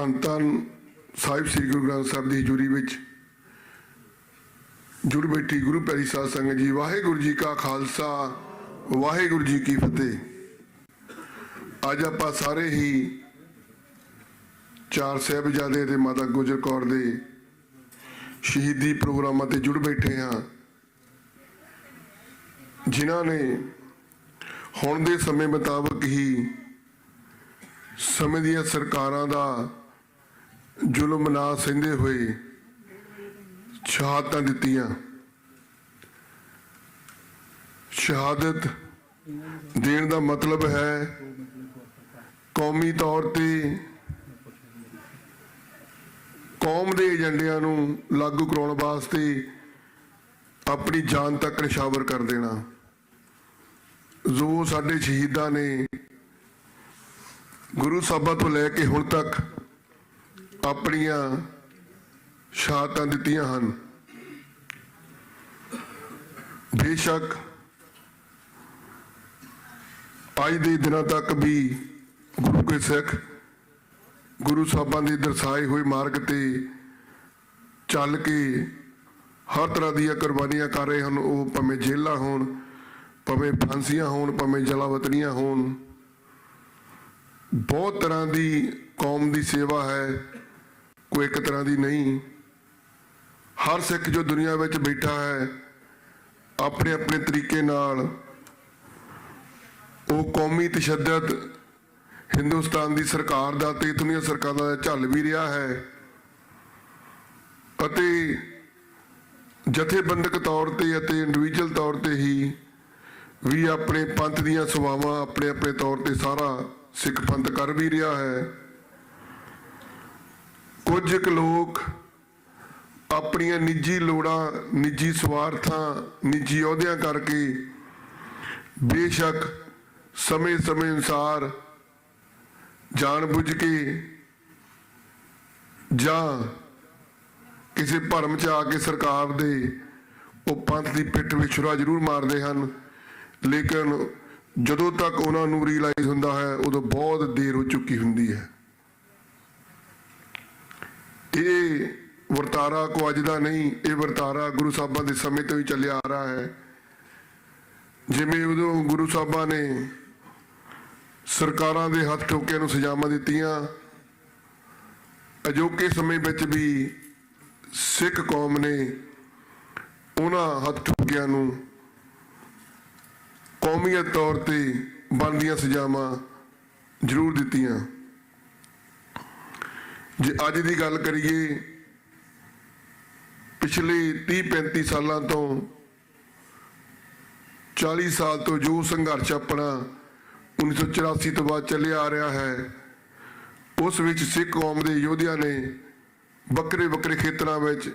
ਧੰਨ ਧੰਨ ਸਾਹਿਬ ਸ੍ਰੀ ਗੁਰੂ ਗ੍ਰੰਥ ਸਾਹਿਬ ਦੀ ਹਜ਼ੂਰੀ ਵਿੱਚ ਜੁੜ ਬੈਠੀ ਗੁਰੂ ਪਿਆਰੀ ਸਾਧ ਸੰਗਤ ਜੀ, ਵਾਹਿਗੁਰੂ ਜੀ ਕਾ ਖਾਲਸਾ, ਵਾਹਿਗੁਰੂ ਜੀ ਕੀ ਫਤਿਹ। ਅੱਜ ਆਪਾਂ ਸਾਰੇ ਹੀ ਚਾਰ ਸਾਹਿਬਜ਼ਾਦੇ ਤੇ ਮਾਤਾ ਗੁਜਰ ਕੌਰ ਦੇ ਸ਼ਹੀਦੀ ਪ੍ਰੋਗਰਾਮਾਂ ਤੇ ਜੁੜ ਬੈਠੇ ਹਾਂ। ਜਿਨ੍ਹਾਂ ਨੇ ਹੁਣ ਦੇ ਸਮੇਂ ਮੁਤਾਬਕ ਹੀ ਸਮੇਂ ਦੀਆਂ ਸਰਕਾਰਾਂ ਦਾ ਜ਼ੁਲਮ ਨਾ ਸਹਿੰਦੇ ਹੋਏ ਸ਼ਹਾਦਤਾਂ ਦਿੱਤੀਆਂ। ਸ਼ਹਾਦਤ ਦੇਣ ਦਾ ਮਤਲਬ ਹੈ ਕੌਮੀ ਤੌਰ ਤੇ ਕੌਮ ਦੇ ਏਜੰਡਿਆਂ ਨੂੰ ਲਾਗੂ ਕਰਾਉਣ ਵਾਸਤੇ ਆਪਣੀ ਜਾਨ ਤੱਕ ਨਿਸ਼ਾਵਰ ਕਰ ਦੇਣਾ। ਜੋ ਸਾਡੇ ਸ਼ਹੀਦਾਂ ਨੇ ਗੁਰੂ ਸਾਹਿਬਾਂ ਤੋਂ ਲੈ ਕੇ ਹੁਣ ਤੱਕ ਆਪਣੀਆਂ ਸ਼ਹਾਦਤਾਂ ਦਿੱਤੀਆਂ ਹਨ। ਬੇਸ਼ੱਕ ਅੱਜ ਦੇ ਦਿਨਾਂ ਤੱਕ ਵੀ ਗੁਰੂ ਕੇ ਸਿੱਖ ਗੁਰੂ ਸਾਹਿਬਾਂ ਦੇ ਦਰਸਾਏ ਹੋਏ ਮਾਰਗ ਤੇ ਚੱਲ ਕੇ ਹਰ ਤਰ੍ਹਾਂ ਦੀਆਂ ਕੁਰਬਾਨੀਆਂ ਕਰ ਰਹੇ ਹਨ। ਉਹ ਭਾਵੇਂ ਜੇਲਾਂ ਹੋਣ, ਭਾਵੇਂ ਫਾਂਸੀਆਂ ਹੋਣ, ਭਾਵੇਂ ਜਲਾਵਤਨੀਆਂ ਹੋਣ। ਬਹੁਤ ਤਰ੍ਹਾਂ ਦੀ ਕੌਮ ਦੀ ਸੇਵਾ ਹੈ। ਕੋਈ ਇੱਕ ਤਰ੍ਹਾਂ ਦੀ ਨਹੀਂ। ਹਰ ਸਿੱਖ ਜੋ ਦੁਨੀਆ ਵਿੱਚ ਬੈਠਾ ਹੈ, ਆਪਣੇ ਆਪਣੇ ਤਰੀਕੇ ਨਾਲ, ਉਹ ਕੌਮੀ ਤਸ਼ੱਦਦ ਹਿੰਦੁਸਤਾਨ ਦੀ ਸਰਕਾਰ ਦਾ ਤੇ ਦੁਨੀਆ ਸਰਕਾਰਾਂ ਦਾ ਝੱਲ ਵੀ ਰਿਹਾ ਹੈ। ਅਤੇ ਜਥੇਬੰਦਕ ਤੌਰ ਤੇ ਅਤੇ ਇੰਡੀਵਿਜੂਅਲ ਤੌਰ ਤੇ ਹੀ ਵੀ ਆਪਣੇ ਪੰਥ ਦੀਆਂ ਸੇਵਾਵਾਂ ਆਪਣੇ ਆਪਣੇ ਤੌਰ ਤੇ ਸਾਰਾ ਸਿੱਖ ਪੰਥ ਕਰ ਵੀ ਰਿਹਾ ਹੈ। ਕੁਝ ਕੁ ਲੋਕ ਆਪਣੀਆਂ ਨਿੱਜੀ ਲੋੜਾਂ, ਨਿੱਜੀ ਸਵਾਰਥਾਂ, ਨਿੱਜੀ ਅਹੁਦਿਆਂ ਕਰਕੇ ਬੇਸ਼ੱਕ ਸਮੇਂ-ਸਮੇਂ ਅਨੁਸਾਰ ਜਾਣਬੁੱਝ ਕੇ ਜਾਂ ਕਿਸੇ ਭਰਮ ਚ ਆ ਕੇ ਸਰਕਾਰ ਦੇ ਉਹ ਪੰਥ ਦੀ ਪਿੱਠ ਵਿੱਚ ਛੁਰਾ ਜ਼ਰੂਰ ਮਾਰਦੇ ਹਨ। ਲੇਕਿਨ ਜਦੋਂ ਤੱਕ ਉਹਨਾਂ ਨੂੰ ਰੀਅਲਾਈਜ਼ ਹੁੰਦਾ ਹੈ, ਉਦੋਂ ਬਹੁਤ ਦੇਰ ਹੋ ਚੁੱਕੀ ਹੁੰਦੀ ਹੈ। ਇਹ ਵਰਤਾਰਾ ਕੋ ਅੱਜ ਦਾ ਨਹੀਂ, ਇਹ ਵਰਤਾਰਾ ਗੁਰੂ ਸਾਹਿਬਾਂ ਦੇ ਸਮੇਂ ਤੋਂ ਹੀ ਚੱਲਿਆ ਆ ਰਿਹਾ ਹੈ। ਜਿਵੇਂ ਉਦੋਂ ਗੁਰੂ ਸਾਹਿਬਾਂ ਨੇ ਸਰਕਾਰਾਂ ਦੇ ਹੱਥ ਠੋਕਿਆਂ ਨੂੰ ਸਜ਼ਾਵਾਂ ਦਿੱਤੀਆਂ, ਅਜੋਕੇ ਸਮੇਂ ਵਿੱਚ ਵੀ ਸਿੱਖ ਕੌਮ ਨੇ ਉਹਨਾਂ ਹੱਥ ਠੋਕਿਆਂ ਨੂੰ ਕੌਮੀਅਤ ਤੌਰ ਤੇ ਬਣਦੀਆਂ ਸਜ਼ਾਵਾਂ ਜ਼ਰੂਰ ਦਿੱਤੀਆਂ। ਜੇ ਅੱਜ ਦੀ ਗੱਲ ਕਰੀਏ, ਪਿਛਲੇ 30 35 ਸਾਲਾਂ ਤੋਂ 40 ਸਾਲ ਤੋਂ ਜੋ ਸੰਘਰਸ਼ ਆਪਣਾ 1984 ਤੋਂ ਬਾਅਦ ਚੱਲਿਆ ਆ ਰਿਹਾ ਹੈ, ਉਸ ਵਿੱਚ ਸਿੱਖ ਕੌਮ ਦੇ ਯੋਧਿਆਂ ਨੇ ਵੱਖਰੇ ਵੱਖਰੇ ਖੇਤਰਾਂ ਵਿੱਚ,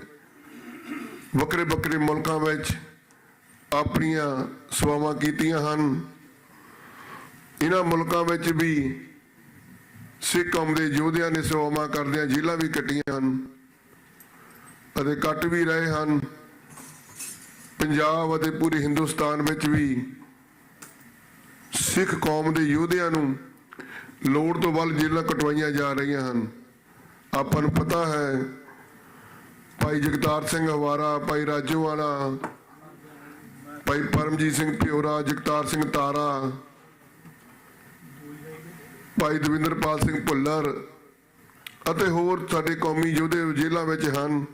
ਵੱਖਰੇ ਵੱਖਰੇ ਮੁਲਕਾਂ ਵਿੱਚ ਆਪਣੀਆਂ ਸੇਵਾਵਾਂ ਕੀਤੀਆਂ ਹਨ। ਇਹਨਾਂ ਮੁਲਕਾਂ ਵਿੱਚ ਵੀ ਸਿੱਖ ਕੌਮ ਦੇ ਯੋਧਿਆਂ ਨੇ ਸੇਵਾਵਾਂ ਕਰਦਿਆਂ ਜੇਲ੍ਹਾਂ ਵੀ ਕੱਟੀਆਂ ਹਨ ਅਤੇ ਕੱਟ ਵੀ ਰਹੇ ਹਨ। ਪੰਜਾਬ ਅਤੇ ਪੂਰੇ ਹਿੰਦੁਸਤਾਨ ਵਿੱਚ ਵੀ ਸਿੱਖ ਕੌਮ ਦੇ ਯੋਧਿਆਂ ਨੂੰ ਲੋੜ ਤੋਂ ਵੱਧ ਜੇਲ੍ਹਾਂ ਕਟਵਾਈਆਂ ਜਾ ਰਹੀਆਂ ਹਨ। ਆਪਾਂ ਨੂੰ ਪਤਾ ਹੈ, ਭਾਈ ਜਗਤਾਰ ਸਿੰਘ ਹਵਾਰਾ ਭਾਈ ਰਾਜੋਵਾਲਾ ਭਾਈ ਪਰਮਜੀਤ ਸਿੰਘ ਪਿਓਰਾ, ਜਗਤਾਰ ਸਿੰਘ ਤਾਰਾ ਭਾਈ ਦਵਿੰਦਰਪਾਲ ਸਿੰਘ ਭੁੱਲਰ ਅਤੇ ਹੋਰ ਸਾਡੇ ਕੌਮੀ ਯੋਧੇ ਜੇਲ੍ਹਾਂ ਵਿੱਚ ਹਨ,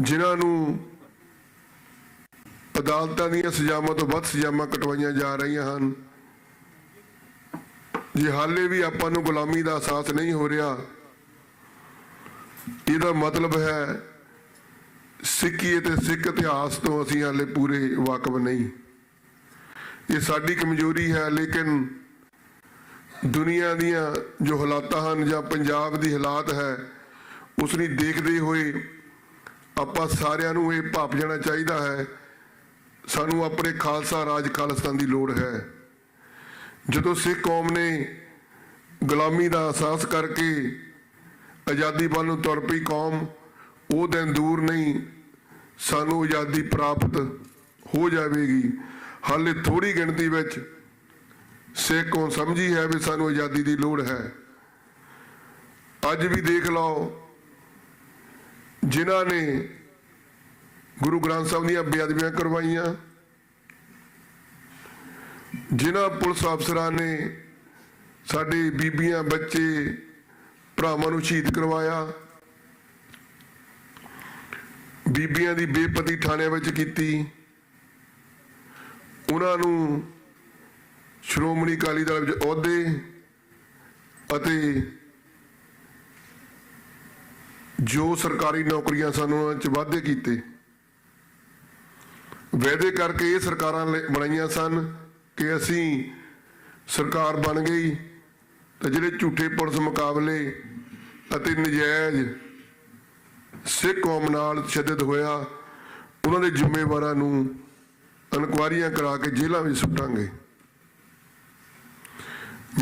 ਜਿਨ੍ਹਾਂ ਨੂੰ ਅਦਾਲਤਾਂ ਦੀਆਂ ਸਜ਼ਾਵਾਂ ਤੋਂ ਵੱਧ ਸਜ਼ਾਵਾਂ ਕਟਵਾਈਆਂ ਜਾ ਰਹੀਆਂ ਹਨ। ਜੇ ਹਾਲੇ ਵੀ ਆਪਾਂ ਨੂੰ ਗੁਲਾਮੀ ਦਾ ਅਹਿਸਾਸ ਨਹੀਂ ਹੋ ਰਿਹਾ, ਇਹਦਾ ਮਤਲਬ ਹੈ ਸਿੱਖੀ ਅਤੇ ਸਿੱਖ ਇਤਿਹਾਸ ਤੋਂ ਅਸੀਂ ਹਾਲੇ ਪੂਰੇ ਵਾਕਿਫ ਨਹੀਂ। ਇਹ ਸਾਡੀ ਕਮਜ਼ੋਰੀ ਹੈ, ਲੇਕਿਨ ਦੁਨੀਆ ਦੀਆਂ ਜੋ ਹਾਲਾਤਾਂ ਹਨ ਜਾਂ ਪੰਜਾਬ ਦੀ ਹਾਲਾਤ ਹੈ ਉਸ ਨੂੰ ਦੇਖਦੇ ਹੋਏ ਆਪਾਂ ਸਾਰਿਆਂ ਨੂੰ ਇਹ ਭਾਪ ਜਾਣਾ ਚਾਹੀਦਾ ਹੈ, ਸਾਨੂੰ ਆਪਣੇ ਖਾਲਸਾ ਰਾਜ ਖਾਲਸਤਾਨ ਦੀ ਲੋੜ ਹੈ। ਜਦੋਂ ਸਿੱਖ ਕੌਮ ਨੇ ਗੁਲਾਮੀ ਦਾ ਅਹਿਸਾਸ ਕਰਕੇ ਆਜ਼ਾਦੀ ਵੱਲ ਨੂੰ ਤੁਰ ਪਈ ਕੌਮ, ਉਹ ਦਿਨ ਦੂਰ ਨਹੀਂ, ਸਾਨੂੰ ਆਜ਼ਾਦੀ ਪ੍ਰਾਪਤ ਹੋ ਜਾਵੇਗੀ। ਹਾਲੇ ਥੋੜੀ ਗਿਣਤੀ ਵਿੱਚ ਸਿੱਖ ਕੌਮ ਸਮਝੀ ਹੈ ਵੀ ਸਾਨੂੰ ਆਜ਼ਾਦੀ ਦੀ ਲੋੜ ਹੈ? ਅੱਜ ਵੀ ਦੇਖ ਲਓ, ਜਿਨ੍ਹਾਂ ਨੇ ਗੁਰੂ ਗ੍ਰੰਥ ਸਾਹਿਬ ਦੀਆਂ ਬੇਅਦਬੀਆਂ ਕਰਵਾਈਆਂ, ਜਿਨ੍ਹਾਂ ਪੁਲਿਸ ਅਫਸਰਾਂ ਨੇ ਸਾਡੇ ਬੀਬੀਆਂ, ਬੱਚੇ, ਭਰਾਵਾਂ ਨੂੰ ਸ਼ਹੀਦ ਕਰਵਾਇਆ, ਬੀਬੀਆਂ ਦੀ ਬੇਪਤੀ ਥਾਣਿਆਂ ਵਿੱਚ ਕੀਤੀ, ਉਹਨਾਂ ਨੂੰ ਸ਼੍ਰੋਮਣੀ ਅਕਾਲੀ ਦਲ ਵਿੱਚ ਅਹੁਦੇ ਅਤੇ ਜੋ ਸਰਕਾਰੀ ਨੌਕਰੀਆਂ ਸਨ ਉਹਨਾਂ 'ਚ ਵਾਅਦੇ ਕੀਤੇ ਵਾਅਦੇ ਕਰਕੇ ਇਹ ਸਰਕਾਰਾਂ ਲਈ ਬਣਾਈਆਂ ਸਨ ਕਿ ਅਸੀਂ ਸਰਕਾਰ ਬਣ ਗਈ ਤਾਂ ਜਿਹੜੇ ਝੂਠੇ ਪੁਲਿਸ ਮੁਕਾਬਲੇ ਅਤੇ ਨਜਾਇਜ਼ ਸਿੱਖ ਕੌਮ ਨਾਲ ਤਸ਼ੱਦਦ ਹੋਇਆ, ਉਹਨਾਂ ਦੇ ਜ਼ਿੰਮੇਵਾਰਾਂ ਨੂੰ ਇਨਕੁਆਰੀਆਂ ਕਰਾ ਕੇ ਜੇਲ੍ਹਾਂ ਵਿੱਚ ਸੁੱਟਾਂਗੇ।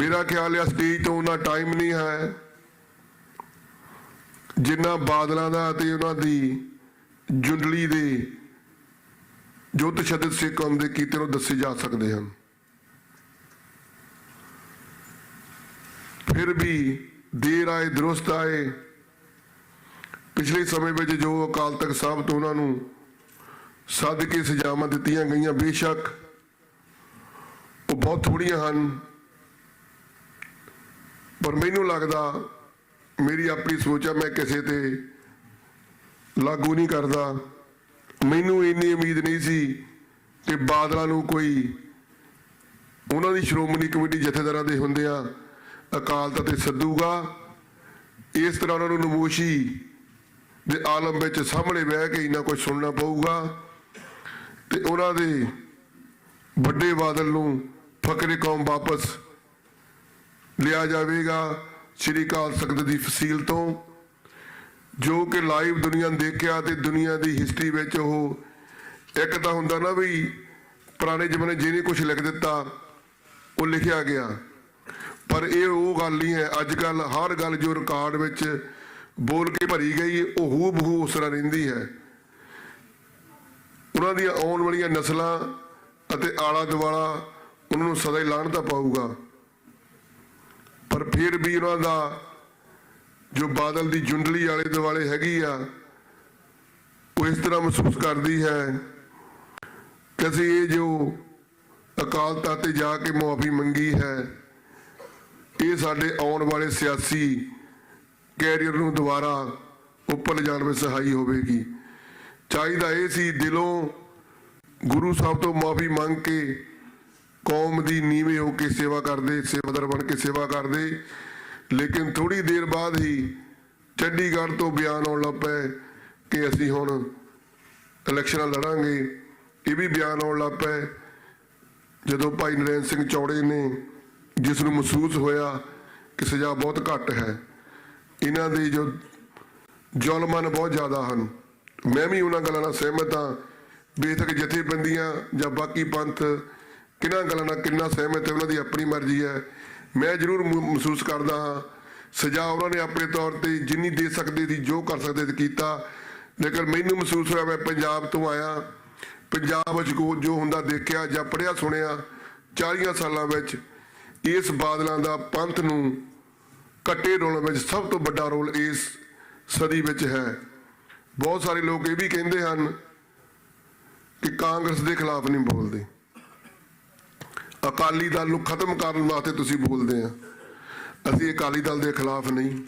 ਮੇਰਾ ਖਿਆਲ ਹੈ ਸਟੇਜ ਤੋਂ ਉਹਨਾਂ ਟਾਈਮ ਨਹੀਂ ਹੈ। ਜਿੰਨਾ ਬਾਦਲਾਂ ਦਾ ਤੇ ਉਹਨਾਂ ਦੀ ਜੁੰਡਲੀ ਦੇ ਜੋ ਤਸ਼ੱਦਦ ਸਿੱਖ ਕੌਮ ਦੇ ਕੀਤੇ ਨੂੰ ਦੱਸੇ ਜਾ ਸਕਦੇ ਹਨ। ਫਿਰ ਵੀ ਦੇਰ ਆਏ, ਦਰੁਸਤ ਆਏ। ਪਿਛਲੇ ਸਮੇਂ ਵਿੱਚ ਜੋ ਅਕਾਲ ਤਖਤ ਸਾਹਿਬ ਤੋਂ ਉਹਨਾਂ ਨੂੰ ਸੱਦ ਕੇ ਸਜ਼ਾਵਾਂ ਦਿੱਤੀਆਂ ਗਈਆਂ, ਬੇਸ਼ੱਕ ਉਹ ਬਹੁਤ ਥੋੜੀਆਂ ਹਨ। ਪਰ ਮੈਨੂੰ ਲੱਗਦਾ ਮੇਰੀ ਆਪਣੀ ਸੋਚ ਆ, ਮੈਂ ਕਿਸੇ ਤੇ ਲਾਗੂ ਨਹੀਂ ਕਰਦਾ। ਮੈਨੂੰ ਇੰਨੀ ਉਮੀਦ ਨਹੀਂ ਸੀ ਕਿ ਬਾਦਲਾਂ ਨੂੰ ਕੋਈ ਉਹਨਾਂ ਦੀ ਸ਼੍ਰੋਮਣੀ ਕਮੇਟੀ ਜਥੇਦਾਰਾਂ ਦੇ ਹੁੰਦਿਆਂ ਅਕਾਲ ਤਖਤ ਤੇ ਸੱਦੂਗਾ। ਇਸ ਤਰ੍ਹਾਂ ਉਹਨਾਂ ਨੂੰ ਨਮੋਸ਼ੀ ਦੇ ਆਲਮ ਵਿੱਚ ਸਾਹਮਣੇ ਬਹਿ ਕੇ ਇੰਨਾ ਕੁਝ ਸੁਣਨਾ ਪਊਗਾ ਤੇ ਉਹਨਾਂ ਦੇ ਵੱਡੇ ਬਾਦਲ ਨੂੰ ਫਕਰੇ ਕੌਮ ਵਾਪਸ ਲਿਆ ਜਾਵੇਗਾ ਸ੍ਰੀ ਅਕਾਲ ਤਖਤ ਦੀ ਫਸੀਲ ਤੋਂ, ਜੋ ਕਿ ਲਾਈਵ ਦੁਨੀਆ ਨੇ ਦੇਖਿਆ ਤੇ ਦੁਨੀਆ ਦੀ ਹਿਸਟਰੀ ਵਿੱਚ ਉਹ ਇੱਕ ਤਾਂ ਹੁੰਦਾ ਨਾ ਵੀ ਪੁਰਾਣੇ ਜ਼ਮਾਨੇ ਜਿਹਨੇ ਕੁਝ ਲਿਖ ਦਿੱਤਾ, ਉਹ ਲਿਖਿਆ ਗਿਆ। ਪਰ ਇਹ ਉਹ ਗੱਲ ਨਹੀਂ ਹੈ ਅੱਜ ਕੱਲ ਹਰ ਗੱਲ ਜੋ ਰਿਕਾਰਡ ਵਿੱਚ ਬੋਲ ਕੇ ਭਰੀ ਗਈ, ਉਹ ਹੂ ਬਹੂ ਉਸ ਤਰ੍ਹਾਂ ਰਹਿੰਦੀ ਹੈ। ਉਹਨਾਂ ਦੀਆਂ ਆਉਣ ਵਾਲੀਆਂ ਨਸਲਾਂ ਅਤੇ ਆਲਾ ਦੁਆਲਾ ਉਹਨਾਂ ਨੂੰ ਸਦਾ ਹੀ ਲਾਹਣਤਾ ਪਾਊਗਾ। ਪਰ ਫਿਰ ਵੀ ਉਹਨਾਂ ਦਾ ਜੋ ਬਾਦਲ ਦੀ ਜੁੰਡਲੀ ਵਾਲੇ ਦੁਆਲੇ ਹੈਗੀ ਆ, ਉਹ ਇਸ ਤਰ੍ਹਾਂ ਮਹਿਸੂਸ ਕਰਦੀ ਹੈ ਕਿ ਅਸੀਂ ਇਹ ਜੋ ਅਕਾਲ ਤਖਤ ਤੇ ਜਾ ਕੇ ਮੁਆਫੀ ਮੰਗੀ ਹੈ, ਇਹ ਸਾਡੇ ਆਉਣ ਵਾਲੇ ਸਿਆਸੀ ਕੈਰੀਅਰ ਨੂੰ ਦੁਬਾਰਾ ਉੱਪਰ ਲਿਜਾਣ ਵਿੱਚ ਸਹਾਈ ਹੋਵੇਗੀ। ਚਾਹੀਦਾ ਇਹ ਸੀ ਦਿਲੋਂ ਗੁਰੂ ਸਾਹਿਬ ਤੋਂ ਮਾਫੀ ਮੰਗ ਕੇ ਕੌਮ ਦੀ ਨੀਵੇਂ ਹੋ ਕੇ ਸੇਵਾ ਕਰਦੇ, ਸੇਵਾਦਾਰ ਬਣ ਕੇ ਸੇਵਾ ਕਰਦੇ। ਲੇਕਿਨ ਥੋੜੀ ਦੇਰ ਬਾਅਦ ਹੀ ਚੰਡੀਗੜ੍ਹ ਤੋਂ ਬਿਆਨ ਆਉਣ ਲੱਗ ਪਏ ਕਿ ਅਸੀਂ ਹੁਣ ਇਲੈਕਸ਼ਨਾਂ ਲੜਾਂਗੇ। ਇਹ ਵੀ ਬਿਆਨ ਆਉਣ ਲੱਗ ਪਏ ਜਦੋਂ ਭਾਈ ਨਰੈਣ ਸਿੰਘ ਚੌੜੇ ਨੇ ਜਿਸ ਨੂੰ ਮਹਿਸੂਸ ਹੋਇਆ ਕਿ ਸਜ਼ਾ ਬਹੁਤ ਘੱਟ ਹੈ। ਇਹਨਾਂ ਦੇ ਜੋ ਜ਼ੁਲਮਾਂ ਬਹੁਤ ਜ਼ਿਆਦਾ ਹਨ। ਮੈਂ ਵੀ ਉਹਨਾਂ ਗੱਲਾਂ ਨਾਲ ਸਹਿਮਤ ਹਾਂ। ਬੇਸ਼ੱਕ ਜਥੇਬੰਦੀਆਂ ਜਾਂ ਬਾਕੀ ਪੰਥ ਕਿਹਨਾਂ ਗੱਲਾਂ ਨਾਲ ਕਿੰਨਾ ਸਹਿਮਤ ਹੈ ਉਹਨਾਂ ਦੀ ਆਪਣੀ ਮਰਜ਼ੀ ਹੈ। ਮੈਂ ਜ਼ਰੂਰ ਮਹਿਸੂਸ ਕਰਦਾ ਹਾਂ। ਸਜ਼ਾ ਉਹਨਾਂ ਨੇ ਆਪਣੇ ਤੌਰ ਤੇ ਜਿੰਨੀ ਦੇ ਸਕਦੇ ਸੀ, ਜੋ ਕਰ ਸਕਦੇ ਸੀ ਕੀਤਾ। ਲੇਕਿਨ ਮੈਨੂੰ ਮਹਿਸੂਸ ਹੋਇਆ ਮੈਂ ਪੰਜਾਬ ਤੋਂ ਆਇਆ। ਪੰਜਾਬ ਵਿੱਚ ਜੋ ਹੁੰਦਾ ਦੇਖਿਆ ਜਾਂ ਪੜਿਆ ਸੁਣਿਆ 40 ਸਾਲਾਂ ਵਿੱਚ ਇਸ ਬਾਦਲਾਂ ਦਾ ਪੰਥ ਨੂੰ ਕੱਟੇ ਰੋਲ ਵਿੱਚ ਸਭ ਤੋਂ ਵੱਡਾ ਰੋਲ ਇਸ ਸਦੀ ਵਿੱਚ ਹੈ। ਬਹੁਤ ਸਾਰੇ ਲੋਕ ਇਹ ਵੀ ਕਹਿੰਦੇ ਹਨ ਕਿ ਕਾਂਗਰਸ ਦੇ ਖਿਲਾਫ ਨਹੀਂ ਅਕਾਲੀ ਦਲ ਨੂੰ ਖਤਮ ਕਰਨ ਵਾਸਤੇ ਤੁਸੀਂ ਬੋਲਦੇ ਆ। ਅਸੀਂ ਅਕਾਲੀ ਦਲ ਦੇ ਖਿਲਾਫ ਨਹੀਂ।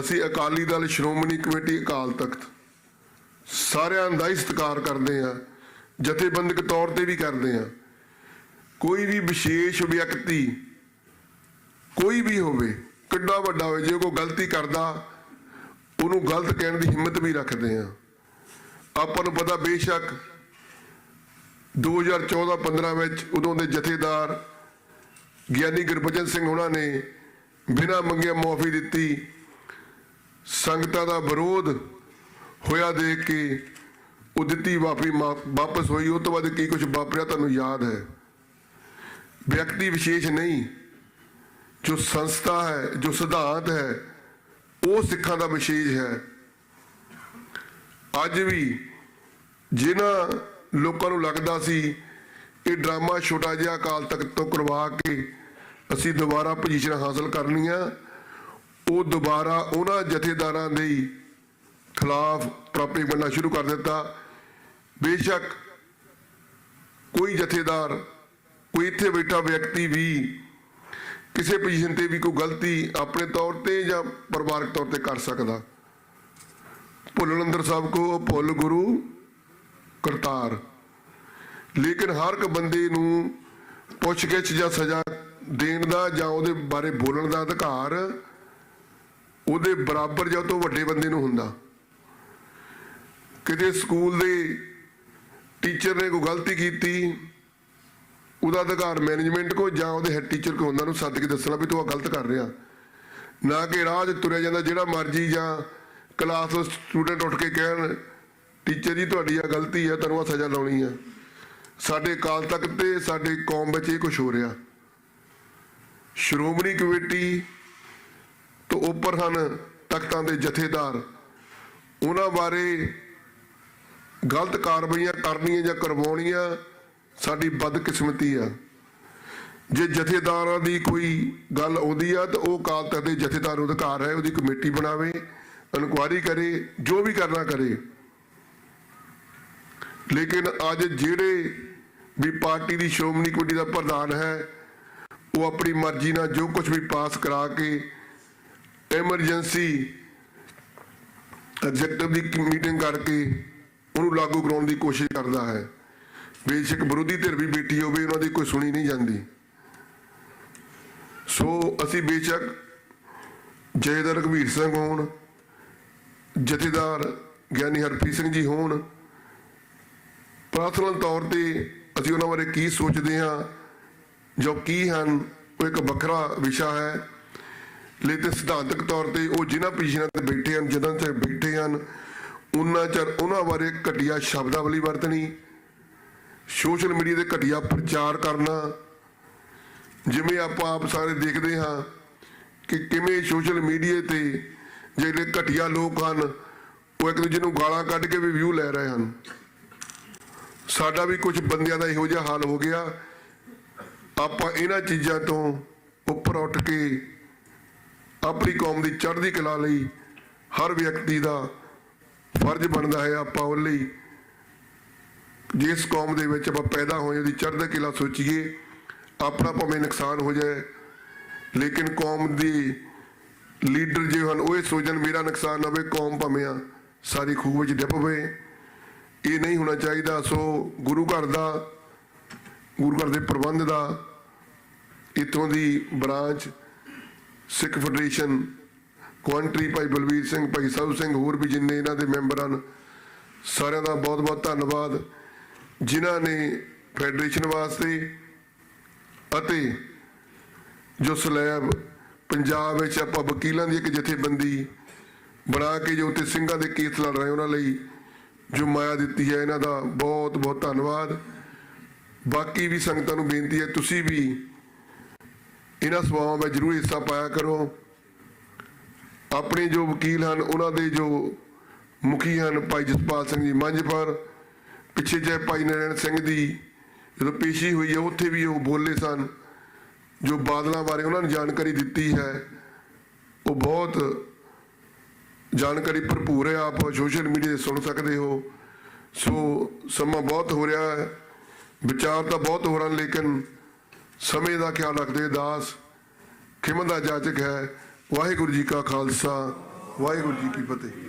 ਅਸੀਂ ਅਕਾਲੀ ਦਲ ਸ਼੍ਰੋਮਣੀ ਕਮੇਟੀ ਅਕਾਲ ਤਖਤ। ਸਾਰਿਆਂ ਦਾ ਹੀ ਸਤਿਕਾਰ ਕਰਦੇ ਆ। ਜਥੇਬੰਦਕ ਤੌਰ ਤੇ ਵੀ ਕਰਦੇ ਆ। ਕੋਈ ਵੀ ਵਿਸ਼ੇਸ਼ ਵਿਅਕਤੀ ਕੋਈ ਵੀ ਹੋਵੇ, ਕਿੱਡਾ ਵੱਡਾ ਹੋਵੇ, ਜੇ ਕੋਈ ਗਲਤੀ ਕਰਦਾ, ਉਹਨੂੰ ਗਲਤ ਕਹਿਣ ਦੀ ਹਿੰਮਤ ਵੀ ਰੱਖਦੇ ਆ। ਆਪਾਂ ਨੂੰ ਪਤਾ ਬੇਸ਼ੱਕ 2014-15 ਵਿੱਚ ਉਦੋਂ ਦੇ ਜਥੇਦਾਰ ਗਿਆਨੀ ਗੁਰਬਚਨ ਸਿੰਘ ਉਹਨਾਂ ਨੇ ਬਿਨਾਂ ਮੰਗੇ ਮਾਫੀ ਦਿੱਤੀ। ਸੰਗਤਾਂ ਦਾ ਵਿਰੋਧ ਹੋਇਆ ਦੇਖ ਕੇ ਉਹ ਦਿੱਤੀ ਵਾਪੀ ਵਾਪਸ ਹੋਈ। ਉਹ ਤੋਂ ਬਾਅਦ ਕੀ ਕੁਝ ਵਾਪਰਿਆ ਤੁਹਾਨੂੰ ਯਾਦ ਹੈ? ਵਿਅਕਤੀ ਵਿਸ਼ੇਸ਼ ਨਹੀਂ। ਜੋ ਸੰਸਥਾ ਹੈ, ਜੋ ਸਿਧਾਂਤ ਹੈ, ਉਹ ਸਿੱਖਾਂ ਦਾ ਵਿਸ਼ੇਸ਼ ਹੈ। ਅੱਜ ਵੀ ਜਿਨ੍ਹਾਂ ਲੋਕਾਂ ਨੂੰ ਲੱਗਦਾ ਸੀ ਇਹ ਡਰਾਮਾ ਛੋਟਾ ਜਿਹਾ ਅਕਾਲ ਤਖਤ ਤੋਂ ਕਰਵਾ ਕੇ ਅਸੀਂ ਦੁਬਾਰਾ ਪੋਜੀਸ਼ਨ ਹਾਸਲ ਕਰਨੀਆਂ। ਉਹ ਦੁਬਾਰਾ ਉਹਨਾਂ ਜਥੇਦਾਰਾਂ ਦੇ ਖਿਲਾਫ ਪ੍ਰਾਪੇ ਬਣਨਾ ਸ਼ੁਰੂ ਕਰ ਦਿੱਤਾ। ਬੇਸ਼ੱਕ ਕੋਈ ਜਥੇਦਾਰ, ਕੋਈ ਇੱਥੇ ਬੈਠਾ ਵਿਅਕਤੀ ਵੀ ਕਿਸੇ ਪੋਜੀਸ਼ਨ ਤੇ ਵੀ ਕੋਈ ਗਲਤੀ ਆਪਣੇ ਤੌਰ ਤੇ ਜਾਂ ਪਰਿਵਾਰਕ ਤੌਰ ਤੇ ਕਰ ਸਕਦਾ। ਭੁੱਲਣੰਦਰ ਸਾਹਿਬ ਕੋ ਭੁੱਲ ਗੁਰੂ। ਕਰਤਾਰ। ਲੇਕਿਨ ਹਰ ਇੱਕ ਬੰਦੇ ਨੂੰ ਪੁੱਛਗਿੱਛ ਜਾਂ ਸਜ਼ਾ ਦੇਣ ਦਾ ਜਾਂ ਉਹਦੇ ਬਾਰੇ ਬੋਲਣ ਦਾ ਅਧਿਕਾਰ ਉਹਦੇ ਬਰਾਬਰ ਜਾਂ ਤੋਂ ਵੱਡੇ ਬੰਦੇ ਨੂੰ ਹੁੰਦਾ। ਕਿਤੇ ਸਕੂਲ ਦੇ ਟੀਚਰ ਨੇ ਕੋਈ ਗਲਤੀ ਕੀਤੀ, ਉਹਦਾ ਅਧਿਕਾਰ ਮੈਨੇਜਮੈਂਟ ਕੋ ਜਾਂ ਉਹਦੇ ਹੈਡ ਟੀਚਰ ਕੋ ਹੁੰਦਾ ਨੂੰ ਸੱਦ ਕੇ ਦੱਸਣਾ ਵੀ ਤੂੰ ਆ ਗਲਤ ਕਰ ਰਿਹਾ। ਨਾ ਕਿ ਰਾਹ 'ਚ ਤੁਰਿਆ ਜਾਂਦਾ ਜਿਹੜਾ ਮਰਜ਼ੀ ਜਾਂ ਕਲਾਸ ਤੋਂ ਸਟੂਡੈਂਟ ਉੱਠ ਕੇ ਕਹਿਣ ਟੀਚਰ ਜੀ, ਤੁਹਾਡੀ ਆ ਗਲਤੀ ਹੈ ਤੁਹਾਨੂੰ ਆ ਸਜ਼ਾ ਲਾਉਣੀ ਆ। ਸਾਡੇ ਕਾਲ ਤੱਕ ਤੇ ਸਾਡੇ ਕੌਮ ਵਿੱਚ ਇਹ ਕੁਝ ਹੋ ਰਿਹਾ। ਸ਼੍ਰੋਮਣੀ ਕਮੇਟੀ ਤੋਂ ਉੱਪਰ ਹਨ ਤਖਤਾਂ ਦੇ ਜਥੇਦਾਰ। ਉਹਨਾਂ ਬਾਰੇ ਗਲਤ ਕਾਰਵਾਈਆਂ ਕਰਨੀਆਂ ਜਾਂ ਕਰਵਾਉਣੀਆਂ ਸਾਡੀ ਬਦਕਿਸਮਤੀ ਆ। ਜੇ ਜਥੇਦਾਰਾਂ ਦੀ ਕੋਈ ਗੱਲ ਆਉਂਦੀ ਆ, ਤਾਂ ਉਹ ਕਾਲ ਤਖ਼ਤ ਦੇ ਜਥੇਦਾਰ ਅਧਿਕਾਰ ਹੈ, ਉਹਦੀ ਕਮੇਟੀ ਬਣਾਵੇ ਇਨਕੁਆਇਰੀ ਕਰੇ, ਜੋ ਵੀ ਕਰਨਾ ਕਰੇ। ਲੇਕਿਨ ਅੱਜ ਜਿਹੜੇ ਵੀ ਪਾਰਟੀ ਦੀ ਸ਼੍ਰੋਮਣੀ ਕਮੇਟੀ ਦਾ ਪ੍ਰਧਾਨ ਹੈ, ਉਹ ਆਪਣੀ ਮਰਜ਼ੀ ਨਾਲ ਜੋ ਕੁਝ ਵੀ ਪਾਸ ਕਰਾ ਕੇ ਐਮਰਜੈਂਸੀ ਐਗਜ਼ੈਕਟਿਵ ਦੀ ਮੀਟਿੰਗ ਕਰਕੇ ਉਹਨੂੰ ਲਾਗੂ ਕਰਾਉਣ ਦੀ ਕੋਸ਼ਿਸ਼ ਕਰਦਾ ਹੈ। ਬੇਸ਼ੱਕ ਵਿਰੋਧੀ ਧਿਰ ਵੀ ਬੈਠੀ ਹੋਵੇ, ਉਹਨਾਂ ਦੀ ਕੋਈ ਸੁਣੀ ਨਹੀਂ ਜਾਂਦੀ। ਸੋ ਅਸੀਂ ਬੇਸ਼ੱਕ ਜਥੇਦਾਰ ਰਘਵੀਰ ਸਿੰਘ ਹੋਣ, ਜਥੇਦਾਰ ਗਿਆਨੀ ਹਰਪ੍ਰੀਤ ਸਿੰਘ ਜੀ ਹੋਣ ਪਰਸਨਲ ਤੌਰ ਤੇ ਅਸੀਂ ਉਹਨਾਂ ਬਾਰੇ ਕੀ ਸੋਚਦੇ ਹਾਂ, ਜੋ ਕੀ ਹਨ, ਉਹ ਇੱਕ ਵੱਖਰਾ ਵਿਸ਼ਾ ਹੈ। ਲੇਕਿਨ ਸਿਧਾਂਤਕ ਤੌਰ ਤੇ ਉਹ ਜਿਨ੍ਹਾਂ ਪੋਜੀਸ਼ਨਾਂ ਤੇ ਬੈਠੇ ਹਨ ਜਦੋਂ ਤੇ ਬੈਠੇ ਹਨ, ਉਹਨਾਂ ਚਿਰ ਉਹਨਾਂ ਬਾਰੇ ਘਟੀਆ ਸ਼ਬਦਾਵਲੀ ਵਰਤਣੀ, ਸੋਸ਼ਲ ਮੀਡੀਆ ਤੇ ਘਟੀਆ ਪ੍ਰਚਾਰ ਕਰਨਾ, ਜਿਵੇਂ ਆਪਾਂ ਆਪ ਸਾਰੇ ਦੇਖਦੇ ਹਾਂ ਕਿ ਕਿਵੇਂ ਸੋਸ਼ਲ ਮੀਡੀਆ ਤੇ ਜਿਹੜੇ ਘਟੀਆ ਲੋਕ ਹਨ, ਉਹ ਇੱਕ ਦੂਜੇ ਨੂੰ ਗਾਲਾਂ ਕੱਢ ਕੇ ਵੀ ਵਿਊ ਲੈ ਰਹੇ ਹਨ। ਸਾਡਾ ਵੀ ਕੁਝ ਬੰਦਿਆਂ ਦਾ ਇਹੋ ਜਿਹਾ ਹਾਲ ਹੋ ਗਿਆ। ਆਪਾਂ ਇਹਨਾਂ ਚੀਜ਼ਾਂ ਤੋਂ ਉੱਪਰ ਉੱਠ ਕੇ ਆਪਣੀ ਕੌਮ ਦੀ ਚੜ੍ਹਦੀ ਕਲਾ ਲਈ ਹਰ ਵਿਅਕਤੀ ਦਾ ਫਰਜ਼ ਬਣਦਾ ਹੈ ਆਪਾਂ ਉਹ ਲਈ। ਜਿਸ ਕੌਮ ਦੇ ਵਿੱਚ ਆਪਾਂ ਪੈਦਾ ਹੋਏ ਉਹਦੀ ਚੜ੍ਹਦੀ ਕਲਾ ਸੋਚੀਏ, ਆਪਣਾ ਭਾਵੇਂ ਨੁਕਸਾਨ ਹੋ ਜਾਏ, ਲੇਕਿਨ ਕੌਮ ਦੀ ਲੀਡਰ ਜੇ ਹਨ, ਉਹ ਇਹ ਸੋਚਣ ਮੇਰਾ ਨੁਕਸਾਨ ਨਾ ਹੋਵੇ, ਕੌਮ ਭਾਵੇਂ ਆ, ਸਾਰੀ ਖੂਹ ਵਿੱਚ ਡਿੱਬ ਪਵੇ ਇਹ ਨਹੀਂ ਹੋਣਾ ਚਾਹੀਦਾ। ਸੋ ਗੁਰੂ ਘਰ ਦਾ, ਗੁਰੂ ਘਰ ਦੇ ਪ੍ਰਬੰਧ ਦਾ ਇਤੋਂ ਦੀ ਬ੍ਰਾਂਚ ਸਿੱਖ ਫੈਡਰੇਸ਼ਨ, ਕੁਆਂਟਰੀ ਭਾਈ ਬਲਵੀਰ ਸਿੰਘ, ਭਾਈ ਸਾਹਿਬ ਸਿੰਘ, ਹੋਰ ਵੀ ਜਿੰਨੇ ਇਹਨਾਂ ਦੇ ਮੈਂਬਰ ਹਨ, ਸਾਰਿਆਂ ਦਾ ਬਹੁਤ ਬਹੁਤ ਧੰਨਵਾਦ, ਜਿਨ੍ਹਾਂ ਨੇ ਫੈਡਰੇਸ਼ਨ ਵਾਸਤੇ ਅਤੇ ਜੋ ਸਲੈਬ ਪੰਜਾਬ ਵਿੱਚ ਆਪਾਂ ਵਕੀਲਾਂ ਦੀ ਇੱਕ ਜਥੇਬੰਦੀ ਬਣਾ ਕੇ ਜੋ ਉੱਤੇ ਸਿੰਘਾਂ ਦੇ ਕੇਸ ਲੜ ਰਹੇ ਉਹਨਾਂ ਲਈ ਜੋ ਮਾਇਆ ਦਿੱਤੀ ਹੈ, ਇਹਨਾਂ ਦਾ ਬਹੁਤ ਬਹੁਤ ਧੰਨਵਾਦ। ਬਾਕੀ ਵੀ ਸੰਗਤਾਂ ਨੂੰ ਬੇਨਤੀ ਹੈ, ਤੁਸੀਂ ਵੀ ਇਹਨਾਂ ਸਭਾਵਾਂ ਵਿੱਚ ਜ਼ਰੂਰ ਹਿੱਸਾ ਪਾਇਆ ਕਰੋ। ਆਪਣੇ ਜੋ ਵਕੀਲ ਹਨ, ਉਹਨਾਂ ਦੇ ਜੋ ਮੁਖੀ ਹਨ, ਭਾਈ ਜਸਪਾਲ ਸਿੰਘ ਜੀ ਮੰਝਪੁਰ ਪਿੱਛੇ ਜੇ ਭਾਈ ਨਰੈਣ ਸਿੰਘ ਦੀ ਜਦੋਂ ਪੇਸ਼ੀ ਹੋਈ ਹੈ, ਉੱਥੇ ਵੀ ਉਹ ਬੋਲੇ ਸਨ। ਜੋ ਬਾਦਲਾਂ ਬਾਰੇ ਉਹਨਾਂ ਨੇ ਜਾਣਕਾਰੀ ਦਿੱਤੀ ਹੈ, ਉਹ ਬਹੁਤ ਜਾਣਕਾਰੀ ਭਰਪੂਰ ਹੈ, ਆਪ ਸੋਸ਼ਲ ਮੀਡੀਆ ਤੇ ਸੁਣ ਸਕਦੇ ਹੋ। ਸੋ ਸਮਾਂ ਬਹੁਤ ਹੋ ਰਿਹਾ ਹੈ। ਵਿਚਾਰ ਤਾਂ ਬਹੁਤ ਹੋ ਰਹੇ ਲੇਕਿਨ ਸਮੇਂ ਦਾ ਖਿਆਲ ਰੱਖਦੇ ਦਾਸ ਖਿਮੰਦਾ ਜਾਚਕ ਹੈ। ਵਾਹਿਗੁਰੂ ਜੀ ਕਾ ਖਾਲਸਾ, ਵਾਹਿਗੁਰੂ ਜੀ ਕੀ ਫਤਿਹ।